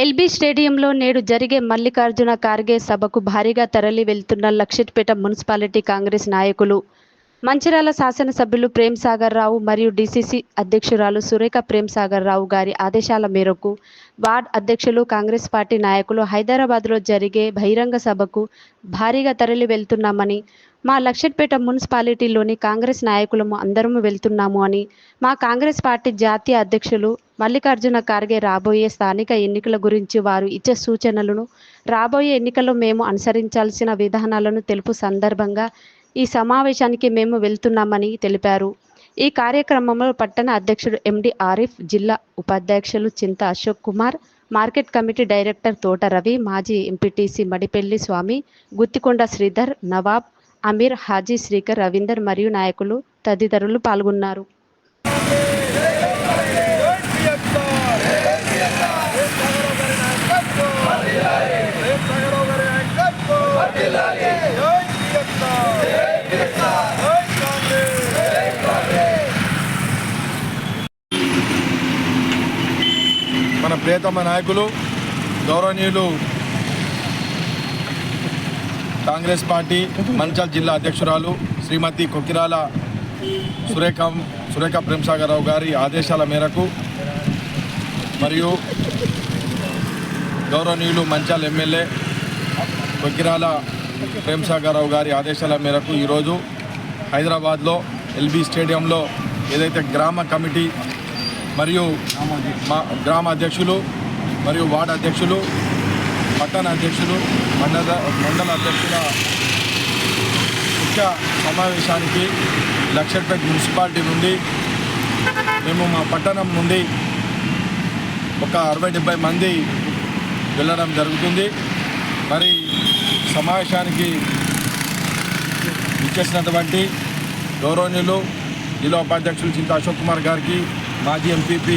LB స్టేడియంలో నేడు జరిగే మల్లికార్జున ఖార్గే సభకు భారీగా తరలి వెళ్తున్న లక్షిట్పేట మున్సిపాలిటీ కాంగ్రెస్ నాయకులు. మంచిర్యాల శాసనసభ్యులు ప్రేమ్ సాగర్ రావు మరియు డీసీసీ అధ్యక్షురాలు సురేఖ ప్రేమ్ సాగర్ రావు గారి ఆదేశాల మేరకు వార్డ్ అధ్యక్షులు కాంగ్రెస్ పార్టీ నాయకులు హైదరాబాద్లో జరిగే బహిరంగ సభకు భారీగా తరలి వెళ్తున్నామని మా లక్షట్పేట మున్సిపాలిటీలోని కాంగ్రెస్ నాయకులము అందరము వెళ్తున్నాము అని మా కాంగ్రెస్ పార్టీ జాతీయ అధ్యక్షులు మల్లికార్జున ఖార్గే రాబోయే స్థానిక ఎన్నికల గురించి వారు ఇచ్చే సూచనలను రాబోయే ఎన్నికల్లో మేము అనుసరించాల్సిన విధానాలను తెలుపు సందర్భంగా ఈ సమావేశానికి మేము వెళ్తున్నామని తెలిపారు. ఈ కార్యక్రమంలో పట్టణ అధ్యక్షుడు ఎండి ఆరిఫ్ జిల్లా ఉపాధ్యక్షులు Chinta Ashok Kumar market committee director Thota Ravi మాజీ ఎంపీటీసీ మడిపెల్లి స్వామి గుత్తికొండ శ్రీధర్ నవాబ్ అమీర్ హాజీ శ్రీకర్ రవీందర్ మరియు నాయకులు తదితరులు పాల్గొన్నారు. మన ప్రియతమ నాయకులు గౌరవనీయులు కాంగ్రెస్ పార్టీ మంచాల్ జిల్లా అధ్యక్షురాలు శ్రీమతి కొక్కిరాల సురేఖ సురేఖ ప్రేమసాగరరావు గారి ఆదేశాల మేరకు మరియు గౌరవనీయులు మంచాల్ ఎమ్మెల్యే కొక్కిరాల ప్రేమసాగరరావు గారి ఆదేశాల మేరకు ఈరోజు హైదరాబాద్లో ఎల్బీ స్టేడియంలో ఏదైతే గ్రామ కమిటీ మరియు మా గ్రామ అధ్యక్షులు మరియు వార్డు అధ్యక్షులు పట్టణ అధ్యక్షులు మండల మండల అధ్యక్షుల ముఖ్య సమావేశానికి లక్షపేట మున్సిపాలిటీ నుండి మేము మా పట్టణం నుండి ఒక అరవై డెబ్బై మంది వెళ్ళడం జరుగుతుంది. మరి సమావేశానికి ఇచ్చేసినటువంటి గౌరవనీయులు జిల్లా ఉపాధ్యక్షులు చింత అశోక్ కుమార్ గారికి మాజీ ఎంపీపీ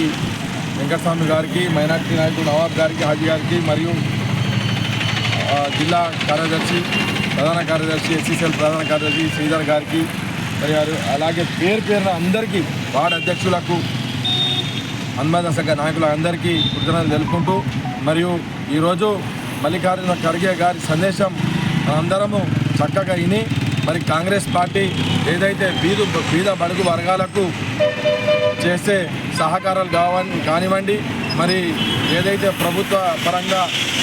వెంకటస్వామి గారికి మైనార్టీ నాయకుడు నవాబ్ గారికి హాజీ గారికి మరియు జిల్లా కార్యదర్శి ప్రధాన కార్యదర్శి ఎస్సీసీఎల్ ప్రధాన కార్యదర్శి శ్రీధర్ గారికి మరియు అలాగే పేరు పేరున అందరికీ వార్డు అధ్యక్షులకు అనుబంధ సంఘ నాయకుల అందరికీ కృతజ్ఞతలు తెలుపుకుంటూ మరియు ఈరోజు మల్లికార్జున ఖర్గే గారి సందేశం అందరము చక్కగా విని మరి కాంగ్రెస్ పార్టీ ఏదైతే బీదు బీద బడుగు వర్గాలకు చేసే సహకారాలు కావని కానివ్వండి. మరి ఏదైతే ప్రభుత్వ పరంగా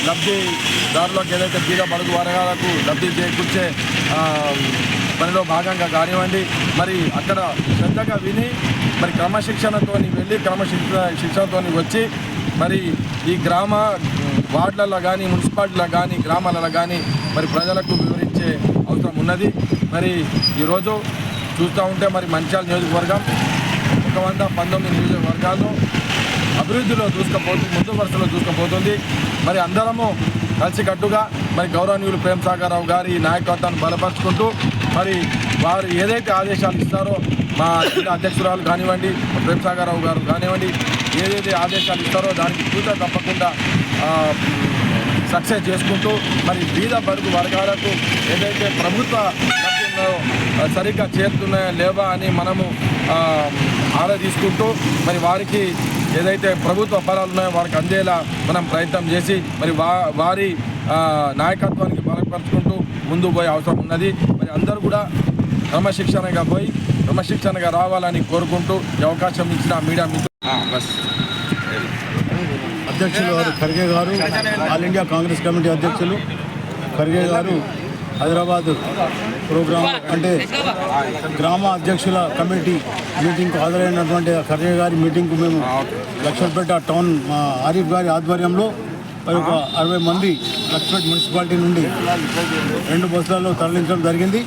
లబ్ధిదారులకు ఏదైతే బీద బడుగు వర్గాలకు లబ్ధి చేకూర్చే పనిలో భాగంగా కానివ్వండి. మరి అక్కడ శ్రద్ధగా విని మరి క్రమశిక్షణతో వెళ్ళి క్రమశిక్షణ శిక్షణతో వచ్చి మరి ఈ గ్రామ వార్డులలో కానీ మున్సిపాలిటీలో కానీ గ్రామాలలో కానీ మరి ప్రజలకు వివరించే అవసరం ఉన్నది. మరి ఈరోజు చూస్తూ ఉంటే మరి మంచాల నియోజకవర్గం ఒక వంద పంతొమ్మిది నియోజకవర్గాల్లో అభివృద్ధిలో దూసుకుపోతుంది ముందు వరుసలో దూసుకుపోతుంది. మరి అందరము కలిసికట్టుగా మరి గౌరవనీయులు ప్రేమ్ సాగర్రావు గారి నాయకత్వాన్ని బలపరుచుకుంటూ మరి వారు ఏదైతే ఆదేశాలు ఇస్తారో మా జిల్లా అధ్యక్షురాలు కానివ్వండి ప్రేమ్ సాగర్రావు గారు కానివ్వండి ఏదైతే ఆదేశాలు ఇస్తారో దానికి పూజ తప్పకుండా సక్సెస్ చేసుకుంటూ మరి బీద బరుగు వర్గాలకు ఏదైతే ప్రభుత్వ సరిగ్గా చేరుతున్నాయా లేవా అని మనము ఆరా తీసుకుంటూ మరి వారికి ఏదైతే ప్రభుత్వ ఫలాలు ఉన్నాయో వారికి అందేలా మనం ప్రయత్నం చేసి మరి వా వారి నాయకత్వానికి బలపరుచుకుంటూ ముందుకు పోయే అవసరం ఉన్నది. మరి అందరూ కూడా క్రమశిక్షణగా పోయి క్రమశిక్షణగా రావాలని కోరుకుంటూ ఈ అవకాశం ఇచ్చిన మీడియా అధ్యక్షులు గారు ఖర్గే గారు ఆల్ ఇండియా కాంగ్రెస్ కమిటీ అధ్యక్షులు ఖర్గే గారు హైదరాబాద్ ప్రోగ్రాం అంటే గ్రామ అధ్యక్షుల కమిటీ మీటింగ్కు హాజరైనటువంటి ఆ గారి మీటింగ్కు మేము లక్షపేట టౌన్ మా ఆరిఫ్ గారి ఆధ్వర్యంలో మరి ఒక అరవై మంది లక్షపేట మున్సిపాలిటీ నుండి రెండు బస్సులలో తరలించడం జరిగింది.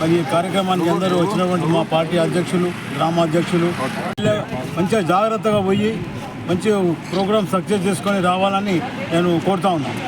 మరి ఈ కార్యక్రమానికి అందరూ వచ్చినటువంటి మా పార్టీ అధ్యక్షులు గ్రామ అధ్యక్షులు మంచిగా జాగ్రత్తగా పోయి మంచి ప్రోగ్రామ్ సక్సెస్ చేసుకొని రావాలని నేను కోరుతా ఉన్నాను.